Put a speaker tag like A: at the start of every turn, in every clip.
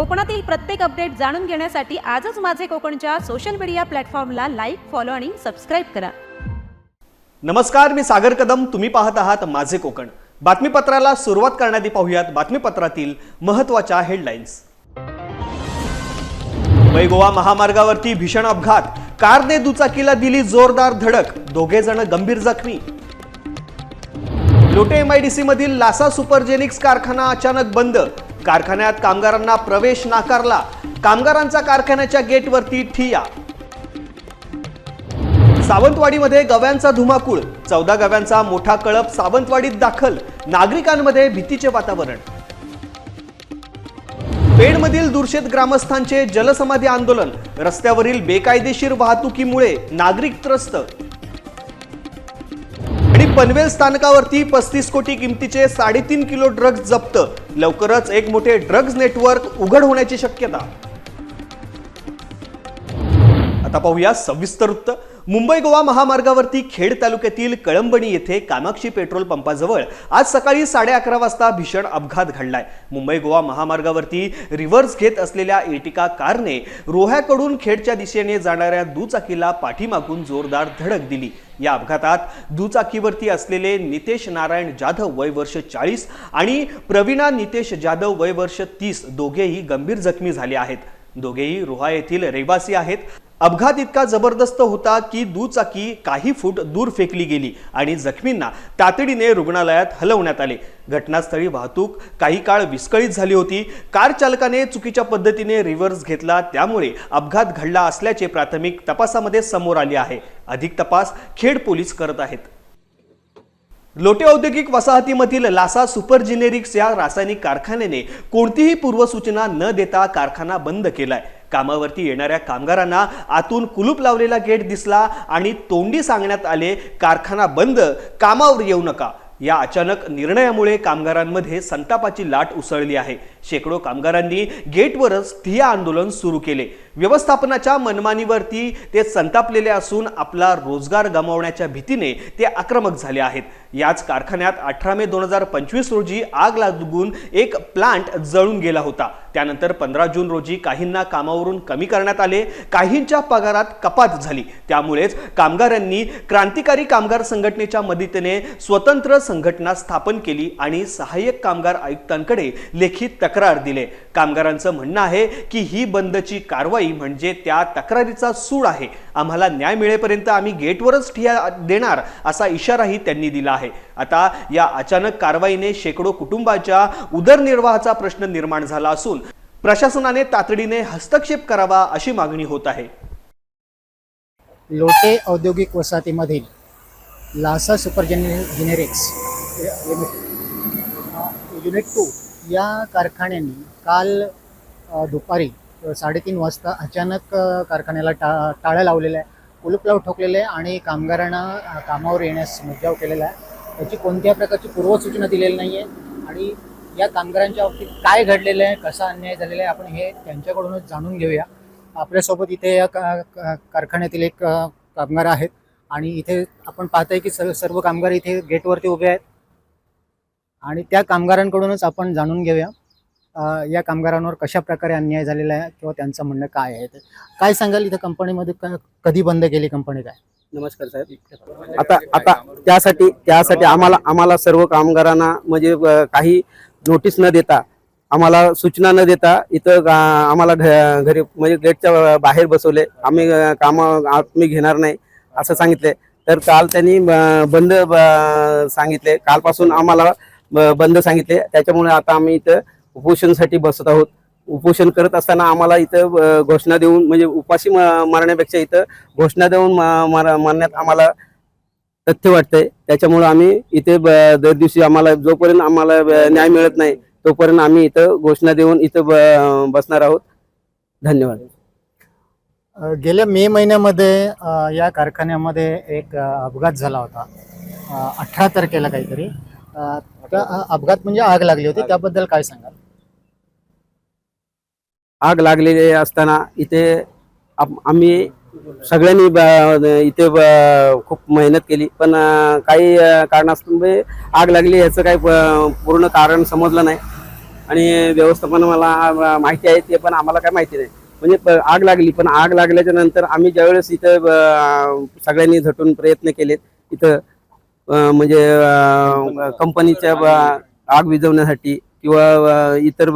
A: कोकणातील प्रत्येक अपडेट जाणून घेण्यासाठी आजच माझे कोकणच्या सोशल मीडिया प्लॅटफॉर्मला लाईक फॉलो आणि सबस्क्राईब करा.
B: नमस्कार मी सागर कदम. तुम्ही पाहत आहात माझे कोकण. बातमीपत्राला सुरुवात करण्याआधी पाहूयात बातमीपत्रातील महत्त्वाच्या हेडलाईन्स मुंबई गोवा महामार्गावरती भीषण अपघात. कारने दुचाकीला दिली जोरदार धडक. दोघे जण गंभीर जखमी. लोटे एमआयडीसी मधील लासा सुपरजेनिक्स कारखाना अचानक बंद. कारखान्यात कामगारांना प्रवेश नाकारला. कामगारांचा कारखान्याच्या गेटवरती ठिया. सावंतवाडीमध्ये गव्यांचा धुमाकूळ. चौदा गव्यांचा मोठा कळप सावंतवाडीत दाखल. नागरिकांमध्ये भीतीचे वातावरण. पेडमधील दुर्शेत ग्रामस्थांचे जलसमाधी आंदोलन. रस्त्यावरील बेकायदेशीर वाहतुकीमुळे नागरिक त्रस्त. पनवेल स्थानकावरती पस्तीस कोटी किमतीचे साडेतीन किलो ड्रग्ज जप्त. लवकरच एक मोठे ड्रग्ज नेटवर्क उघड होण्याची शक्यता. आता पाहूया सविस्तर वृत्त. मुंबई गोवा महामार्गावरती खेड तालुक्यातील कळंबणी येथे कामाक्षी पेट्रोल पंपाजवळ आज सकाळी साडे अकरा वाजता भीषण अपघात घडलाय. मुंबई गोवा महामार्गावरती रिव्हर्स घेत असलेल्या एटिका कारने रोह्याकडून खेडच्या दिशेने जाणाऱ्या दुचाकीला पाठीमागून जोरदार धडक दिली. या अपघातात दुचाकीवरती असलेले नितेश नारायण जाधव वय वर्ष चाळीस आणि प्रवीणा नितेश जाधव वय वर्ष तीस दोघेही गंभीर जखमी झाले आहेत. दोघेही रोहा येथील रहिवासी आहेत. अपघात इतका जबरदस्त होता की दुचाकी काही फूट दूर फेकली गेली आणि जखमींना तातडीने रुग्णालयात हलवण्यात आले. घटनास्थळी वाहतूक काही काळ विस्कळीत झाली होती. कार चालकाने चुकीच्या पद्धतीने रिव्हर्स घेतला. त्यामुळे अपघात घडला असल्याचे प्राथमिक तपासामध्ये समोर आले आहे. अधिक तपास खेड पोलीस करत आहेत. लोटे औद्योगिक वसाहतीमधील लासा सुपर जिनेरिक्स या रासायनिक कारखान्याने कोणतीही पूर्वसूचना न देता कारखाना बंद केलाय. कामावरती येणाऱ्या कामगारांना आतून कुलूप लावलेला गेट दिसला आणि तोंडी सांगण्यात आले कारखाना बंद कामावर येऊ नका. या अचानक निर्णयामुळे कामगारांमध्ये संतापाची लाट उसळली आहे. शेकडो कामगारांनी गेटवरच ठिय्या आंदोलन सुरू केले. व्यवस्थापनाच्या मनमानीवरती ते संतापलेले असून आपला रोजगार गमावण्याच्या भीतीने ते आक्रमक झाले आहेत. याच कारखान्यात अठरा मे दोन हजार पंचवीस रोजी आग लागून एक प्लांट जळून गेला होता. त्यानंतर पंधरा जून रोजी काहींना कामावरून कमी करण्यात आले काहींच्या पगारात कपात झाली. त्यामुळेच कामगारांनी क्रांतिकारी कामगार संघटनेच्या मदतीने स्वतंत्र संघटना स्थापन केली आणि सहाय्यक कामगार आयुक्तांकडे लेखी तक्रार तक्रार दिले. कामगारांचं म्हणणं आहे की ही बंदची कारवाई म्हणजे त्या तक्रारीचा सूड आहे. आम्हाला न्याय मिळेपर्यंत आम्ही गेटवरच ठिया देणार असा इशाराही त्यांनी दिला आहे. आता या अचानक कारवाईने शेकडो कुटुंबाच्या उदरनिर्वाहाचा प्रश्न निर्माण झाला असून प्रशासनाने तातडीने हस्तक्षेप करावा अशी मागणी होत आहे.
C: लोटे औद्योगिक वसाहतीमधील लासा सुपर जेने जेनेरिक्स युनिट टू या कारखान्याने काल दुपारी साडेतीन वाजता अचानक कारखान्याला टा टाळं लावलेलं आहे कुलूपलाव ठोकलेलं आहे आणि कामगारांना कामावर येण्यास मज्जाव केलेला आहे. त्याची कोणत्या प्रकारची पूर्वसूचना दिलेली नाही आहे आणि या कामगारांच्या बाबतीत काय घडलेलं आहे कसा अन्याय झालेला आहे आपण हे त्यांच्याकडूनच जाणून घेऊया. आपल्यासोबत इथे या का कारखान्यातील एक कामगार आहेत आणि इथे आपण पाहतोय की सर्व कामगार इथे गेटवरती उभे आहेत. आणि त्या कामगारांकडूनच आपण जाणून घेऊया या कामगारांवर कशा प्रकारे अन्याय झालेला आहे किंवा त्यांचं म्हणणं काय आहे? ते काय सांगाल इथं कंपनीमध्ये? क- कधी बंद केली कंपनी काय?
D: नमस्कार साहेब. आता आता त्यासाठी त्यासाठी आम्हाला आम्हाला सर्व कामगारांना म्हणजे काही नोटीस न देता आम्हाला सूचना न देता इथं आम्हाला घ- घरी म्हणजे गेटच्या बाहेर बसवले. आम्ही अ, काम आम्ही घेणार नाही असं सांगितले. तर काल त्यांनी बंद सांगितले. कालपासून आम्हाला बंद सांगितले. त्याच्यामुळे आता आम्ही इथं उपोषणसाठी बसत आहोत. उपोषण करत असताना आम्हाला इथं घोषणा देऊन म्हणजे उपाशी म- मारण्यापेक्षा इथं घोषणा देऊन मार- मारण्यात आम्हाला तथ्य वाटतंय. त्याच्यामुळे आम्ही इथे ब- दर दिवशी आम्हाला जोपर्यंत आम्हाला न्याय मिळत नाही तोपर्यंत आम्ही इथं घोषणा देऊन इथं ब- बसणार आहोत. धन्यवाद.
C: गेल्या मे महिन्यामध्ये या कारखान्यामध्ये एक अपघात झाला होता. अठरा तारखेला काहीतरी. त्या अपघात म्हणजे आग लागली होती त्याबद्दल काय सांगाल?
D: आग लागलेली असताना इथे आम- आम्ही सगळ्यांनी ब- इथे ब- खूप मेहनत केली पण अं, काही अं, कारणास्तव आग लागली याचं काही प- पूर्ण कारण समजलं नाही. आणि व्यवस्थापन मला अं, माहिती आहे ते पण आम्हाला काय माहिती नाही. म्हणजे प- आग लागली पण आग लागल्याच्या नंतर आम्ही ज्यावेळेस इथं अं, सगळ्यांनी झटून प्रयत्न केलेत इथं म्हणजे कंपनीच्या आग विझवण्यासाठी किंवा इतर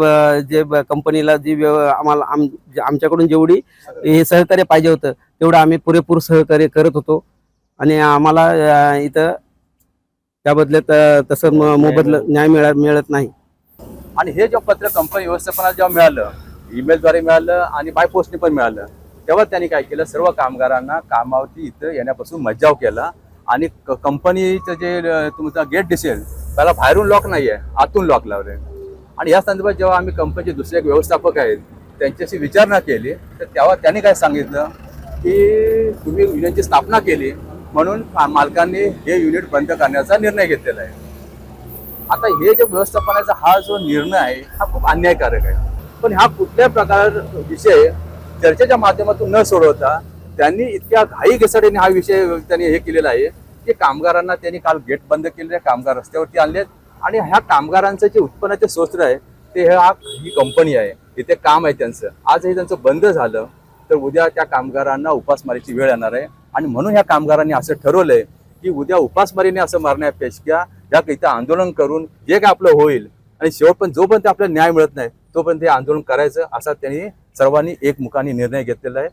D: जे कंपनीला जी व्यव आम्हाला आम आमच्याकडून जेवढी हे सहकार्य पाहिजे होतं तेवढं आम्ही पुरेपूर सहकार्य करत होतो. आणि आम्हाला इथं त्या बदल्यात तसं मोबदला मोबदलं न्याय मिळा मिळत नाही.
E: आणि हे जेव्हा पत्र कंपनी व्यवस्थापनाला जेव्हा मिळालं ईमेलद्वारे मिळालं आणि बाय पोस्टने पण मिळालं तेव्हा त्यांनी काय केलं? सर्व कामगारांना कामावरती इथं येण्यापासून मज्जाव केला. आणि क- कंपनीचं जे तुमचा गेट दिसेल त्याला बाहेरून लॉक नाही आहे आतून लॉक लावले. आणि या संदर्भात जेव्हा आम्ही कंपनीचे दुसरे एक व्यवस्थापक आहेत त्यांच्याशी विचारणा केली तर तेव्हा त्यांनी काय सांगितलं की तुम्ही युनियनची स्थापना केली म्हणून मालकांनी हे युनिट बंद करण्याचा निर्णय घेतलेला आहे. आता हे जे व्यवस्थापनाचा हा जो निर्णय आहे हा खूप अन्यायकारक आहे. पण हा कुठल्या प्रकार विषय चर्चेच्या माध्यमातून न सोडवता त्यांनी इतक्या घाई घसडीने हा विषय त्यांनी हे केलेला आहे की कामगारांना त्यांनी काल गेट बंद केलेले कामगार रस्त्यावरती आणलेत. आणि ह्या कामगारांचं जे उत्पन्नाचे स्रोत आहे ते ह्या ही कंपनी आहे. इथे काम आहे त्यांचं. आज हे त्यांचं बंद झालं तर उद्या त्या कामगारांना उपासमारीची वेळ येणार आहे. आणि म्हणून ह्या कामगारांनी असं ठरवलंय की उद्या उपासमारीने असं मारण्यापेक्षा या इथं आंदोलन करून जे काय आपलं होईल आणि शेवट पण जोपर्यंत आपल्याला न्याय मिळत नाही तोपर्यंत हे आंदोलन करायचं असा त्यांनी सर्वांनी एकमुखाने निर्णय घेतलेला आहे.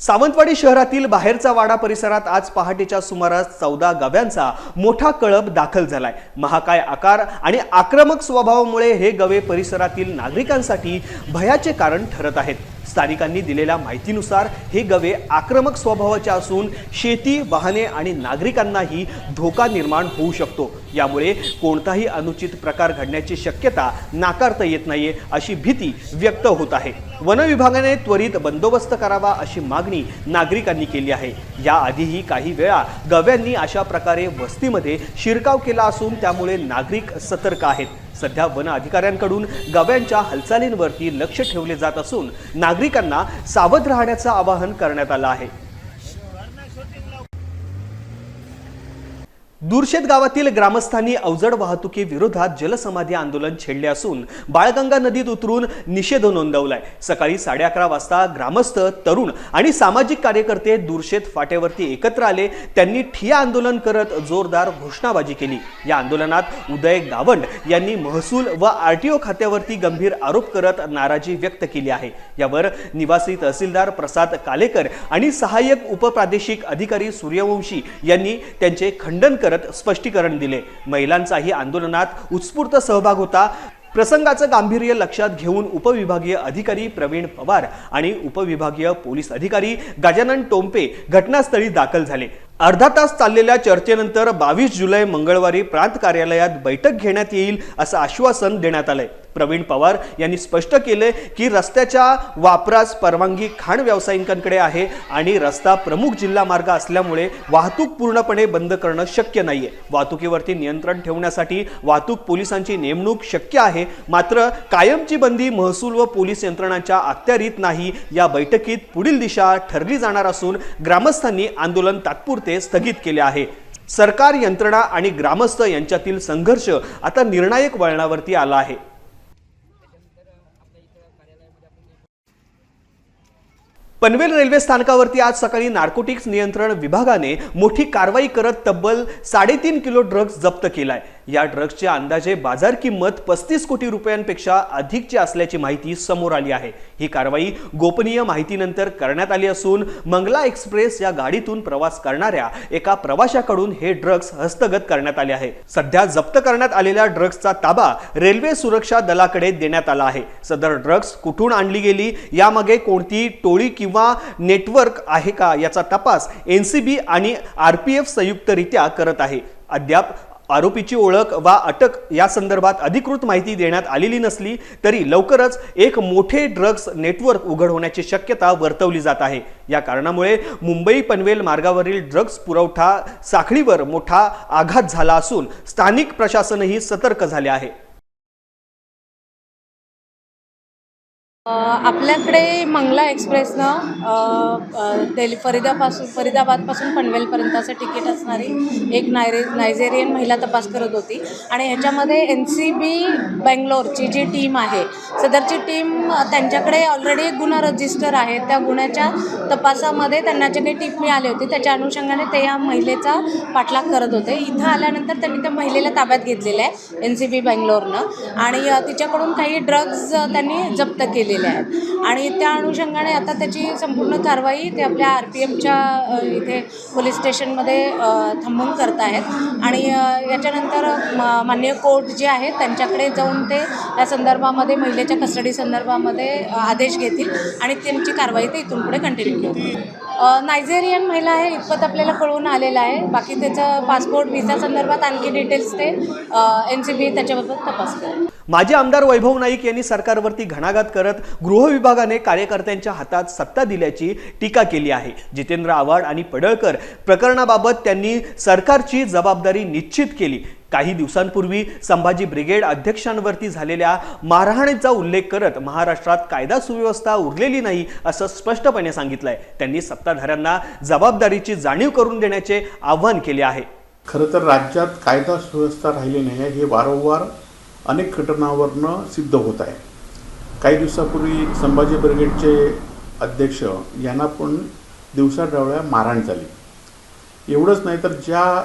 B: सावंतवाडी शहरातील बाहेरचा वाडा परिसरात आज पहाटेच्या सुमारास चौदा गव्यांचा मोठा कळप दाखल झालाय. महाकाय आकार आणि आक्रमक स्वभावामुळे हे गवे परिसरातील नागरिकांसाठी भयाचे कारण ठरत आहेत. स्थानिकांनी दिलेल्या माहितीनुसार हे गवे आक्रमक स्वभावाचे असून शेती वाहने आणि नागरिकांनाही धोका निर्माण होऊ शकतो. यामुळे कोणताही अनुचित प्रकार घडण्याची शक्यता नाकारता येत नाहीये अशी भीती व्यक्त होत आहे. वन विभागाने त्वरित बंदोबस्त करावा अशी मागणी नागरिकांनी केली आहे. याआधीही काही वेळा गव्यांनी अशा प्रकारे वस्तीमध्ये शिरकाव केला असून त्यामुळे नागरिक सतर्क आहेत. सध्या वन अधिकाऱ्यांकडून गव्यांच्या हालचालींवरती लक्ष ठेवले जात असून नागरिकांना सावध राहण्याचं आवाहन करण्यात आलं आहे. दुर्शेत गावातील ग्रामस्थांनी अवजड वाहतुकी विरोधात जलसमाधी आंदोलन छेडले असून बाळगंगा नदीत उतरून निषेध नोंदवलाय. सकाळी साडे अकरा वाजता ग्रामस्थ तरुण आणि सामाजिक कार्यकर्ते दुर्शेत फाट्यावरती एकत्र आले. त्यांनी ठिया आंदोलन करत जोरदार घोषणाबाजी केली. या आंदोलनात उदय गावंड यांनी महसूल व आरटीओ खात्यावरती गंभीर आरोप करत नाराजी व्यक्त केली आहे. यावर निवासी तहसीलदार प्रसाद कालेकर आणि सहाय्यक उपप्रादेशिक अधिकारी सूर्यवंशी यांनी त्यांचे खंडन करत स्पष्टीकरण दिले. महिलांचाही आंदोलनात उत्स्फूर्त सहभाग होता. प्रसंगाचं गांभीर्य लक्षात घेऊन उपविभागीय अधिकारी प्रवीण पवार आणि उपविभागीय पोलीस अधिकारी गजानन टोंपे घटनास्थळी दाखल झाले. अर्धा तास चाललेल्या चर्चेनंतर बावीस जुलै मंगळवारी प्रांत कार्यालयात बैठक घेण्यात येईल असं आश्वासन देण्यात आलंय. प्रवीण पवार यांनी स्पष्ट केले की रस्त्याच्या वापरास परवानगी खाण व्यावसायिकांकडे आहे आणि रस्ता प्रमुख जिल्हा मार्ग असल्यामुळे वाहतूक पूर्णपणे बंद करणं शक्य नाहीये. वाहतुकीवरती नियंत्रण ठेवण्यासाठी वाहतूक पोलिसांची नेमणूक शक्य आहे मात्र कायमची बंदी महसूल व पोलीस यंत्रणांच्या अखत्यारीत नाही. या बैठकीत पुढील दिशा ठरली जाणार असून ग्रामस्थांनी आंदोलन तात्पुरते स्थगित केले आहे. सरकार यंत्रणा आणि ग्रामस्थ यांच्यातील संघर्ष आता निर्णायक वळणावरती आला आहे. पनवेल रेल्वे स्थानकावरती आज सकाळी नार्कोटिक्स नियंत्रण विभागाने मोठी कारवाई करत तब्बल साडेतीन किलो ड्रग्ज जप्त केलाय. या ड्रग्सची अंदाजे बाजार किंमत पस्तीस कोटी रुपयांपेक्षा अधिकची असल्याची माहिती समोर आली आहे. ही कारवाई गोपनीय माहितीनंतर करण्यात आली असून मंगला एक्सप्रेस या गाडीतून प्रवास करणाऱ्या एका प्रवाशाकडून हे ड्रग्स हस्तगत करण्यात आले आहे. सध्या जप्त करण्यात आलेल्या ड्रग्सचा ताबा रेल्वे सुरक्षा दलाकडे देण्यात आला आहे. सदर ड्रग्स कुठून आणली गेली यामागे कोणती टोळी किंवा नेटवर्क आहे का याचा तपास एन सी बी आणि आर पी एफ संयुक्तरित्या करत आहे. अद्याप आरोपीची ओळख वा अटक या संदर्भात अधिकृत माहिती देण्यात आलेली नसली तरी लवकरच एक मोठे ड्रग्ज नेटवर्क उघड होण्याची शक्यता वर्तवली जात आहे. या कारणामुळे मुंबई पनवेल मार्गावरील ड्रग्ज पुरवठा साखळीवर मोठा आघात झाला असून स्थानिक प्रशासनही सतर्क झाले आहे.
F: आपल्याकडे मंगला एक्सप्रेसनं दिल्ली फरीदापासून फरीदाबादपासून पनवेलपर्यंतचं तिकीट असणारी एक नायरे नायजेरियन महिला तपास करत होती. आणि ह्याच्यामध्ये एन सी बी बँगलोरची जी टीम आहे सदरची टीम त्यांच्याकडे ऑलरेडी एक गुन्हा रजिस्टर आहे. त्या गुन्ह्याच्या तपासामध्ये त्यांना जे काही मी मिळाली होती त्याच्या अनुषंगाने ते या महिलेचा पाठलाग करत होते. इथं आल्यानंतर त्यांनी त्या महिलेला ताब्यात घेतलेलं आहे एन सी बी बँगलोरनं. आणि तिच्याकडून काही ड्रग्ज त्यांनी जप्त केले केलेले आहेत. आणि त्या अनुषंगाने आता त्याची संपूर्ण कारवाई ते आपल्या आर पी एमच्या इथे पोलीस स्टेशनमध्ये थांबून करत आहेत आणि याच्यानंतर मान्य माननीय कोर्ट जे आहे त्यांच्याकडे जाऊन ते या संदर्भामध्ये महिलेच्या कस्टडी संदर्भामध्ये आदेश घेतील आणि त्यांची कारवाई ते इथून पुढे कंटिन्यू करतील नायजेरियन महिला आहे इतपत आपल्याला कळून आलेलं आहे. बाकी त्याचं पासपोर्ट व्हिसा संदर्भात आणखी डिटेल्स ते एन सी बी त्याच्याबाबत तपास करेल.
B: माजी आमदार वैभव नाईक यांनी सरकारवरती घणाघात करत गृह विभागाने कार्यकर्त्यांच्या हातात सत्ता दिल्याची टीका केली आहे. जितेंद्र आव्हाड आणि पडळकर प्रकरणाबाबत त्यांनी सरकारची जबाबदारी निश्चित केली. काही दिवसांपूर्वी संभाजी ब्रिगेड अध्यक्षांवरती झालेल्या मारहाणीचा उल्लेख करत महाराष्ट्रात कायदा सुव्यवस्था उरलेली नाही असं स्पष्टपणे सांगितलंय. त्यांनी सत्ताधाऱ्यांना जबाबदारीची जाणीव करून देण्याचे आवाहन केले आहे.
G: खरं तर राज्यात कायदा सुव्यवस्था राहिली नाही आहे हे वारंवार अनेक घटनावरनं सिद्ध होत आहे. काही दिवसापूर्वी संभाजी ब्रिगेडचे अध्यक्ष यांना पण दिवसाढवळ्या मारहाण झाली. एवढंच नाही तर ज्या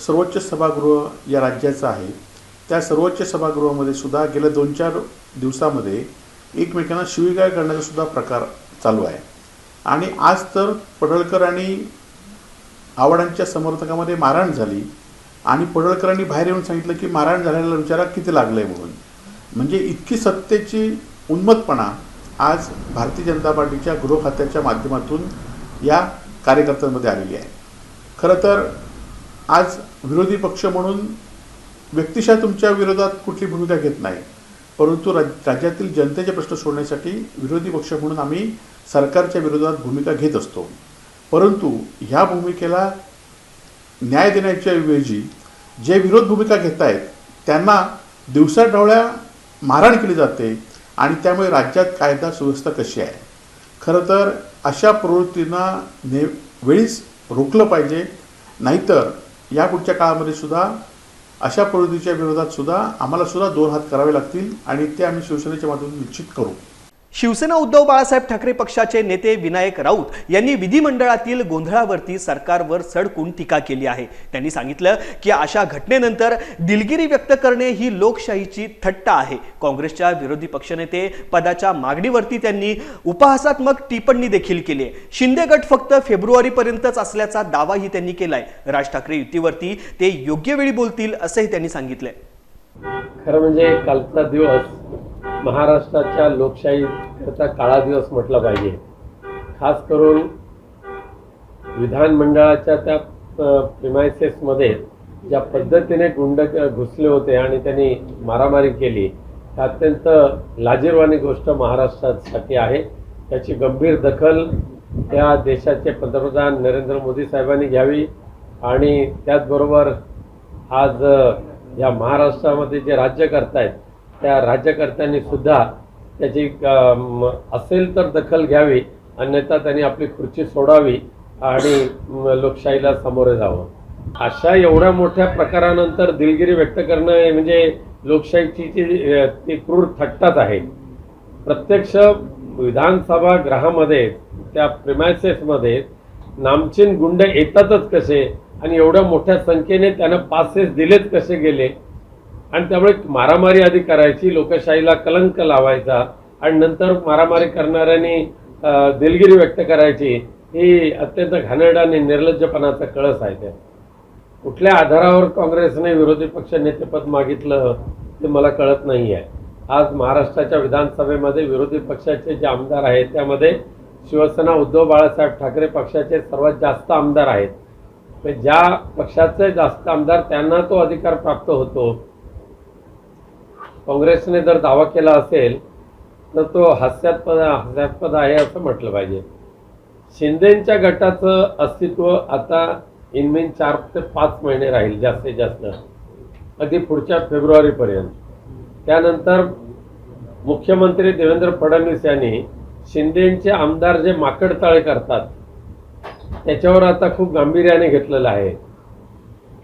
G: सर्वोच्च सभागृह या राज्याचं आहे त्या सर्वोच्च सभागृहामध्ये सुद्धा गेल्या दोन चार दिवसामध्ये एकमेकांना शिवीगाळ करण्याचा सुद्धा प्रकार चालू आहे. आणि आज तर पडळकर आणि आवडांच्या समर्थकामध्ये मारहाण झाली. आणि पडळकरांनी बाहेर येऊन सांगितलं की मारहाण झालेला विचारा किती लागलंय म्हणून. म्हणजे इतकी सत्तेची उन्मतपणा आज भारतीय जनता पार्टीच्या गृह खात्याच्या माध्यमातून या कार्यकर्त्यांमध्ये आलेली आहे. खरं तर आज विरोधी पक्ष म्हणून व्यक्तिशः तुमच्या विरोधात कुठली भूमिका घेत नाही. परंतु राज राज्यातील जनतेचे प्रश्न सोडण्यासाठी विरोधी पक्ष म्हणून आम्ही सरकारच्या विरोधात भूमिका घेत असतो. परंतु ह्या भूमिकेला न्याय देण्याच्या ऐवजी जे विरोध भूमिका घेत आहेत त्यांना दिवसाढवळ्या मारहाण केली जाते आणि त्यामुळे राज्यात कायदा सुव्यवस्था कशी आहे? खरं तर अशा प्रवृत्तींना ने वेळीच रोखलं पाहिजे नाहीतर या पुढच्या काळामध्ये सुद्धा अशा प्रवृत्तीच्या विरोधात सुद्धा आम्हाला सुद्धा दोन हात करावे लागतील आणि ते आम्ही शिवसेनेच्या माध्यमातून निश्चित करू.
B: शिवसेना उद्धव बाळासाहेब ठाकरे पक्षाचे नेते विनायक राऊत यांनी विधिमंडळातील गोंधळावरती सरकारवर सडकून टीका केली आहे. त्यांनी सांगितलं की अशा घटनेनंतर दिलगिरी व्यक्त करणे ही लोकशाहीची थट्टा आहे. काँग्रेसच्या विरोधी पक्षनेते पदाच्या मागणीवरती त्यांनी उपहासात्मक टिप्पणी देखील केली आहे. शिंदे गट फक्त फेब्रुवारीपर्यंतच असल्याचा दावाही त्यांनी केलाय. राज ठाकरे युतीवरती ते योग्य वेळी बोलतील असंही त्यांनी सांगितलंय.
H: खरं म्हणजे कालचा दिवस महाराष्ट्राच्या लोकशाहीकरता काळा दिवस म्हटला पाहिजे. खास करून विधानमंडळाच्या त्या प्रिमायसेसमध्ये ज्या पद्धतीने गुंड घुसले होते आणि त्यांनी मारामारी केली ही अत्यंत लाजीरवाणी गोष्ट महाराष्ट्रासाठी आहे. त्याची गंभीर दखल त्या देशाचे पंतप्रधान नरेंद्र मोदी साहेबांनी घ्यावी आणि त्याचबरोबर आज या महाराष्ट्रामध्ये जे राज्य करतायत त्या राज्यकर्त्यांनी सुद्धा त्याची असेल तर दखल घ्यावी अन्यथा त्यांनी आपली खुर्ची सोडावी आणि लोकशाहीला सामोरे जावं. अशा एवढ्या मोठ्या प्रकारानंतर दिलगिरी व्यक्त करणं म्हणजे लोकशाहीची जी ती क्रूर थट्टाच आहे. प्रत्यक्ष विधानसभा गृहामध्ये त्या प्रिमायसेसमध्ये नामचीन गुंड येतातच कसे आणि एवढ्या मोठ्या संख्येने त्यानं पासेस दिलेच कसे गेले? आणि त्यामुळे मारामारी आधी करायची लोकशाहीला कलंक लावायचा आणि नंतर मारामारी करणाऱ्यांनी दिलगिरी व्यक्त करायची ही अत्यंत घाणेरडा आणि निर्लज्जपणाचा कळस आहे त्या कुठल्या आधारावर काँग्रेसने विरोधी पक्ष नेतेपद मागितलं ते मला कळत नाही आहे आज महाराष्ट्राच्या विधानसभेमध्ये विरोधी पक्षाचे जे आमदार आहेत त्यामध्ये शिवसेना उद्धव बाळासाहेब ठाकरे पक्षाचे सर्वात जास्त आमदार आहेत. ज्या पक्षाचे जास्त आमदार त्यांना तो अधिकार प्राप्त होतो. काँग्रेसने जर दावा केला असेल तर तो हास्यास्पद हास्यास्पद आहे असं म्हटलं पाहिजे. शिंदेच्या गटाचं अस्तित्व आता इनमेन चार ते पाच महिने राहील जास्तीत जास्त. अगदी पुढच्या फेब्रुवारीपर्यंत. त्यानंतर मुख्यमंत्री देवेंद्र फडणवीस यांनी शिंदेचे आमदार जे माकडताळे करतात त्याच्यावर आता खूप गांभीर्याने घेतलेलं आहे.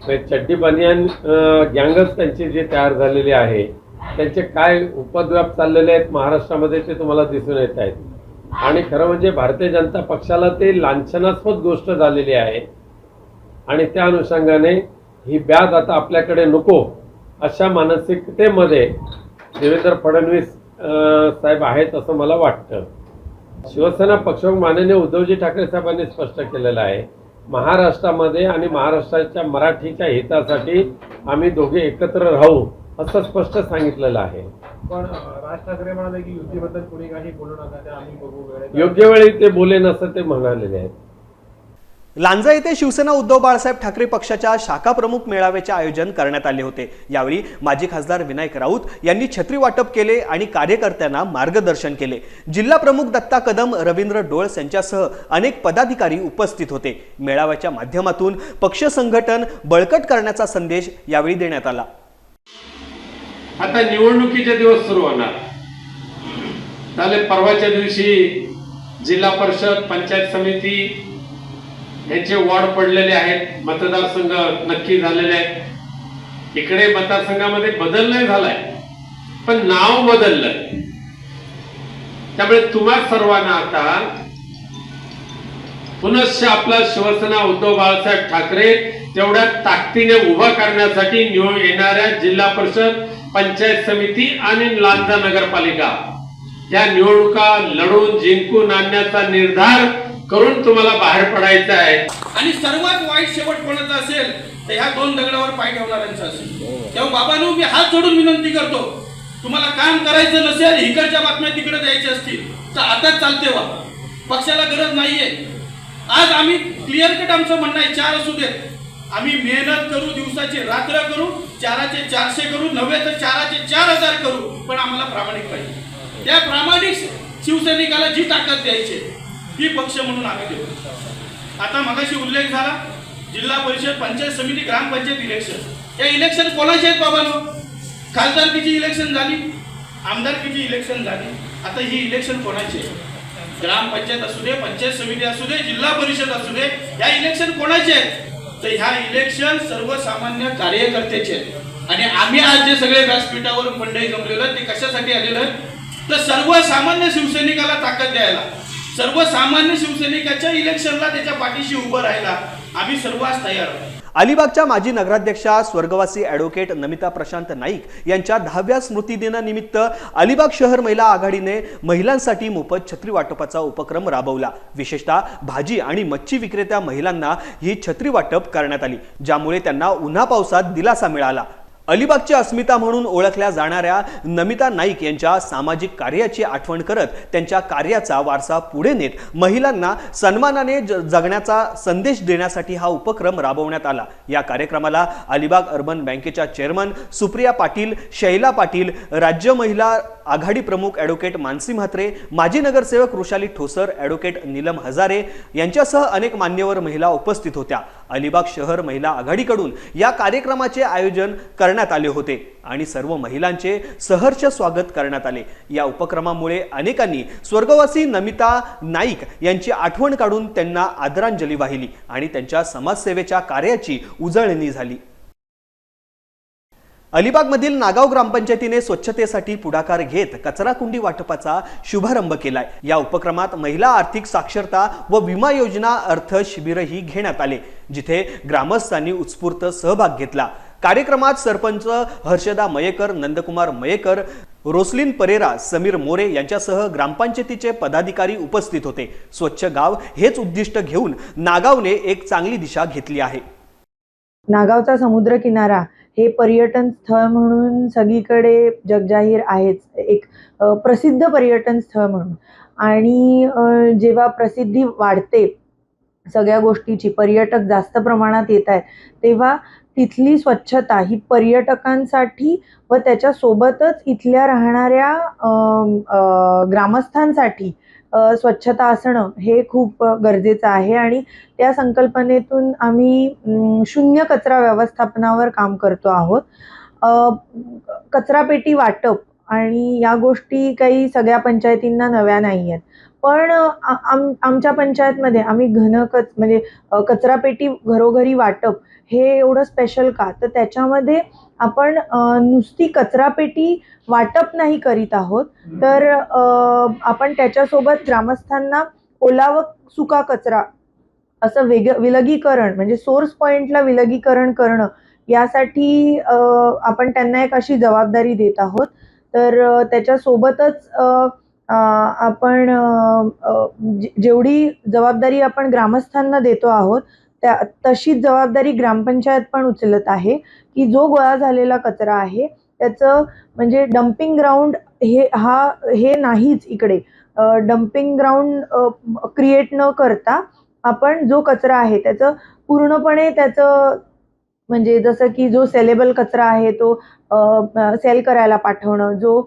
H: म्हणजे चड्डी बनियान गँगच त्यांची जी तयार झालेली आहे त्यांचे काय उपद्व्याप चाललेले आहेत महाराष्ट्रामध्ये ते तुम्हाला दिसून येत आहेत. आणि खरं म्हणजे भारतीय जनता पक्षाला ते लांछनास्पद गोष्ट झालेली आहे. आणि त्या अनुषंगाने ही ब्याज आता आपल्याकडे नको अशा मानसिकतेमध्ये देवेंद्र फडणवीस साहेब आहेत असं मला वाटतं. शिवसेना पक्ष माननीय उद्धवजी ठाकरे साहेबांनी स्पष्ट केलेलं आहे. महाराष्ट्रामध्ये आणि महाराष्ट्राच्या मराठीच्या हितासाठी आम्ही दोघे एकत्र राहू. असं स्पष्ट सांगितलेलं आहे.
I: पण राज ठाकरे म्हणाले की युतीबद्दल कोणी काही बोलू नका ते आम्ही बघू वेळेत
H: योग्य वेळी ते बोले नसं ते म्हणालेले आहेत.
B: लांजा येथे शिवसेना उद्धव बाळासाहेब ठाकरे पक्षाच्या शाखा प्रमुख मेळाव्याचे आयोजन करण्यात आले होते. यावेळी माजी खासदार विनायक राऊत यांनी छत्री वाटप केले आणि कार्यकर्त्यांना मार्गदर्शन केले. जिल्हा प्रमुख दत्ता कदम रवींद्र डोळस यांच्यासह अनेक पदाधिकारी उपस्थित होते. मेळाव्याच्या माध्यमातून पक्ष संघटन बळकट करण्याचा संदेश यावेळी देण्यात आला.
H: आता निवडणुकीचे दिवस सुरू होणार. त्याला परवाच्या दिवशी जिल्हा परिषद पंचायत समिती यांचे वॉर्ड पडलेले आहेत. मतदारसंघ नक्की झालेले आहेत. इकडे मतदारसंघामध्ये बदल नाही झालाय पण नाव बदललंय. त्यामुळे तुम्हा सर्वांना आता पुनश्च आपला शिवसेना उद्धव बाळासाहेब ठाकरे तेवढ्या ताकदीने उभा करण्यासाठी येणाऱ्या जिल्हा परिषद पंचायत समिती आणि लांजा नगरपालिका. या निवडणुका लढून जिंकून आणण्याचा निर्धार करून तुम्हाला बाहेर पडायचं आहे.
J: आणि सर्वात वाईट शेवट कोणाचा असेल तर ह्या दोन दगडावर पाय ठेवणाऱ्यांचा असेल. तेव्हा बाबांनो मी हात जोडून विनंती करतो तुम्हाला काम करायचं नसेल इकडच्या बातम्या तिकडे द्यायच्या असतील तर आताच चालते वा पक्षाला गरज नाहीये. आज आम्ही क्लिअर कट आमचं म्हणणं आहे चार असू देत. आम्ही मेहनत करू दिवसाची रात्र करू चाराचे चारशे करू नव्हे तर चाराचे चार हजार करू पण आम्हाला प्रामाणिक पाहिजे. त्या प्रामाणिक शिवसैनिकाला जी ताकद द्यायची ती पक्ष म्हणून आम्ही देऊ. आता मगाशी उल्लेख झाला जिल्हा परिषद पंचायत समिती ग्रामपंचायत इलेक्शन. या इलेक्शन कोणाचे आहेत बाबांनो? खासदारकीची इलेक्शन झाली आमदारकीची इलेक्शन झाली. आता ही इलेक्शन कोणाची आहे? ग्रामपंचायत असू दे पंचायत समिती असू दे जिल्हा परिषद असू दे या इलेक्शन कोणाचे आहेत? तर ह्या इलेक्शन सर्वसामान्य कार्यकर्त्याचे आहे आणि आम्ही आज जे सगळे व्यासपीठावर मंडळी जमलेलो ते कशासाठी आलेलो आहे तर सर्वसामान्य शिवसैनिकाला ताकद द्यायला. सर्वसामान्य शिवसैनिकाच्या इलेक्शनला त्याच्या पाठीशी उभं राहायला आम्ही सर्वच तयार आहोत.
B: अलिबागच्या माजी नगराध्यक्षा स्वर्गवासी ॲडव्होकेट नमिता प्रशांत नाईक यांच्या दहाव्या स्मृतिदिनानिमित्त अलिबाग शहर महिला आघाडीने महिलांसाठी मोफत छत्री वाटपाचा उपक्रम राबवला. विशेषतः भाजी आणि मच्छी विक्रेत्या महिलांना ही छत्री वाटप करण्यात आली ज्यामुळे त्यांना उन्हा पावसात दिलासा मिळाला. अलिबागची अस्मिता म्हणून ओळखल्या जाणाऱ्या नमिता नाईक यांच्या सामाजिक कार्याची आठवण करत त्यांच्या कार्याचा वारसा पुढे नेत महिलांना सन्मानाने ज- जगण्याचा संदेश देण्यासाठी हा उपक्रम राबवण्यात आला. या कार्यक्रमाला अलिबाग अर्बन बँकेच्या चेअरमन सुप्रिया पाटील शैला पाटील राज्य महिला आघाडी प्रमुख ॲडव्होकेट मानसी म्हात्रे माजी नगरसेवक वृषाली ठोसर ॲडव्होकेट नीलम हजारे यांच्यासह अनेक मान्यवर महिला उपस्थित होत्या. अलिबाग शहर महिला आघाडीकडून या कार्यक्रमाचे आयोजन करण्यात आले होते आणि सर्व महिलांचे सहर्ष स्वागत करण्यात आले. या उपक्रमामुळे अनेकांनी स्वर्गवासी नमिता नाईक यांची आठवण काढून त्यांना आदरांजली वाहिली आणि त्यांच्या समाजसेवेच्या कार्याची उजळणी झाली. अलिबागमधील नागाव ग्रामपंचायतीने स्वच्छतेसाठी पुढाकार घेत कचरा कुंडी वाटपाचा शुभारंभ केलाय. या उपक्रमात महिला आर्थिक साक्षरता व विमा योजना अर्थ शिबिरही घेण्यात आले जिथे ग्रामस्थांनी उत्स्फूर्त सहभाग घेतला. कार्यक्रमात सरपंच हर्षदा मयेकर नंदकुमार मयेकर रोसलिन परेरा समीर मोरे यांच्यासह ग्रामपंचायतीचे पदाधिकारी उपस्थित होते. स्वच्छ गाव हेच उद्दिष्ट घेऊन नागावने एक चांगली दिशा घेतली आहे.
K: नागावचा समुद्रकिनारा हे पर्यटन स्थळ म्हणून सगळीकडे जगजाहीर आहेच. एक प्रसिद्ध पर्यटन स्थळ म्हणून. आणि जेव्हा प्रसिद्धी वाढते सगळ्या गोष्टीची पर्यटक जास्त प्रमाणात येत आहेत तेव्हा तिथली स्वच्छता ही पर्यटकांसाठी व त्याच्यासोबतच इथल्या राहणाऱ्या ग्रामस्थांसाठी स्वच्छता असणं हे खूप गरजेचं आहे आणि त्या संकल्पनेतून आम्ही शून्य कचरा व्यवस्थापनावर काम करतो आहोत. कचरापेटी वाटप आणि या गोष्टी काही सगळ्या पंचायतींना नव्या नाही आहेत पण आम आमच्या पंचायतमध्ये आम्ही घन कच म्हणजे कचरापेटी घरोघरी वाटप हे एवढं स्पेशल का? तर त्याच्यामध्ये आपण नुसती कचरापेटी वाटप नाही करीत आहोत. तर आपण त्याच्यासोबत ग्रामस्थांना ओला व सुका कचरा असं वेग विलगीकरण म्हणजे सोर्स पॉईंटला विलगीकरण करणं यासाठी आपण त्यांना एक अशी जबाबदारी देत आहोत. तर त्याच्यासोबतच आपण जे- जेवढी जबाबदारी आपण ग्रामस्थांना देतो आहोत त्या तशीच जबाबदारी ग्रामपंचायत पण उचलत आहे की जो गोळा झालेला कचरा आहे त्याचं म्हणजे डम्पिंग ग्राउंड हे हा हे नाहीच इकडे. डम्पिंग ग्राउंड क्रिएट न करता आपण जो कचरा आहे त्याचं पूर्णपणे त्याचं म्हणजे जसं की जो सेलेबल कचरा आहे तो सेल करायला पाठवणं जो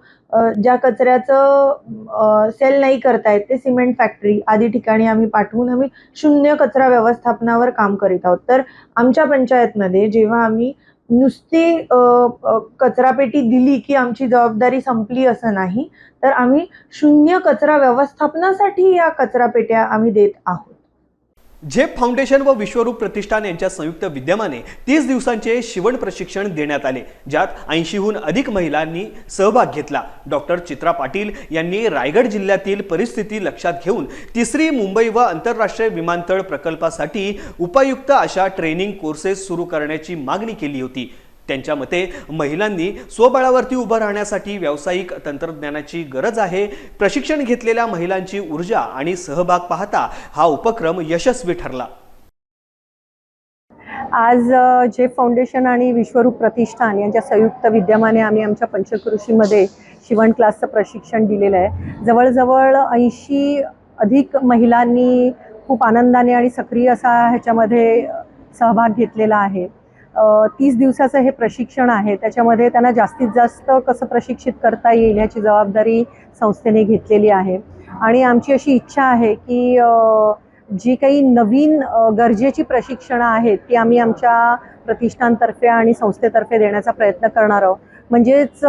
K: ज्या कचऱ्याचं सेल नाही करतायत ते सिमेंट फॅक्टरी आदी ठिकाणी आम्ही पाठवून आम्ही शून्य कचरा व्यवस्थापनावर काम करीत आहोत. तर आमच्या पंचायतमध्ये जेव्हा आम्ही नुसती कचरापेटी दिली की आमची जबाबदारी संपली असं नाही तर आम्ही शून्य कचरा व्यवस्थापनासाठी या कचरापेट्या आम्ही देत आहोत.
B: झेप फाउंडेशन व विश्वरूप प्रतिष्ठान यांच्या संयुक्त विद्यमाने तीस दिवसांचे शिवण प्रशिक्षण देण्यात आले ज्यात ऐंशीहून अधिक महिलांनी सहभाग घेतला. डॉक्टर चित्रा पाटील यांनी रायगड जिल्ह्यातील परिस्थिती लक्षात घेऊन तिसरी मुंबई व आंतरराष्ट्रीय विमानतळ प्रकल्पासाठी उपायुक्त अशा ट्रेनिंग कोर्सेस सुरू करण्याची मागणी केली होती. त्यांच्या मते महिलांनी स्वबळावरती उभं राहण्यासाठी व्यावसायिक तंत्रज्ञानाची गरज आहे. प्रशिक्षण घेतलेल्या महिलांची ऊर्जा आणि सहभाग पाहता हा उपक्रम यशस्वी ठरला.
L: आज जे फाउंडेशन आणि विश्वरूप प्रतिष्ठान यांच्या संयुक्त विद्यमाने आम्ही आमच्या पंचकृषीमध्ये शिवण क्लासचं प्रशिक्षण दिलेलं आहे. जवळजवळ ऐंशी अधिक महिलांनी खूप आनंदाने आणि सक्रिय असा ह्याच्यामध्ये सहभाग घेतलेला आहे. तीस दिवसाचं हे प्रशिक्षण आहे. त्याच्यामध्ये त्यांना जास्तीत जास्त कसं प्रशिक्षित करता येईल याची जबाबदारी संस्थेने घेतलेली आहे. आणि आमची अशी इच्छा आहे की जी काही नवीन गरजेची प्रशिक्षणं आहेत ती आम्ही आमच्या प्रतिष्ठानतर्फे आणि संस्थेतर्फे देण्याचा प्रयत्न करणार आहोत. म्हणजेच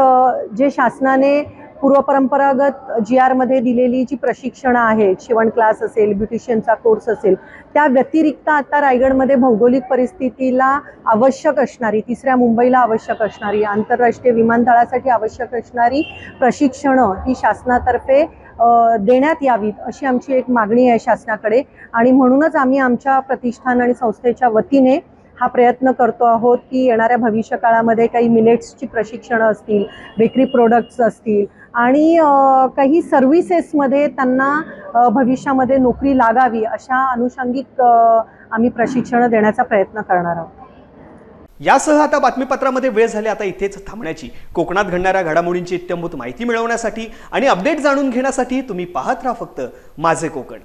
L: जे शासनाने पूर्वपरंपरागत जी आरमध्ये दिलेली जी प्रशिक्षणं आहेत शिवण क्लास असेल ब्युटिशियनचा कोर्स असेल त्या व्यतिरिक्त आता रायगडमध्ये भौगोलिक परिस्थितीला आवश्यक असणारी तिसऱ्या मुंबईला आवश्यक असणारी आंतरराष्ट्रीय विमानतळासाठी आवश्यक असणारी प्रशिक्षणं ही शासनातर्फे देण्यात यावीत अशी आमची एक मागणी आहे शासनाकडे. आणि म्हणूनच आम्ही आमच्या प्रतिष्ठान आणि संस्थेच्या वतीने हा प्रयत्न करतो आहोत की येणाऱ्या भविष्य काळामध्ये काही मिलेट्सची प्रशिक्षणं असतील बेकरी प्रोडक्ट्स असतील आणि काही सर्व्हिसेसमध्ये त्यांना भविष्यामध्ये नोकरी लागावी अशा अनुषंगिक आम्ही प्रशिक्षण देण्याचा प्रयत्न करणार आहोत.
B: यासह आता बातमीपत्रामध्ये वेळ झाली आता इथेच थांबण्याची. कोकणात घडणाऱ्या घडामोडींची इत्यंभूत माहिती मिळवण्यासाठी आणि अपडेट जाणून घेण्यासाठी तुम्ही पाहत राहा फक्त माझे कोकण.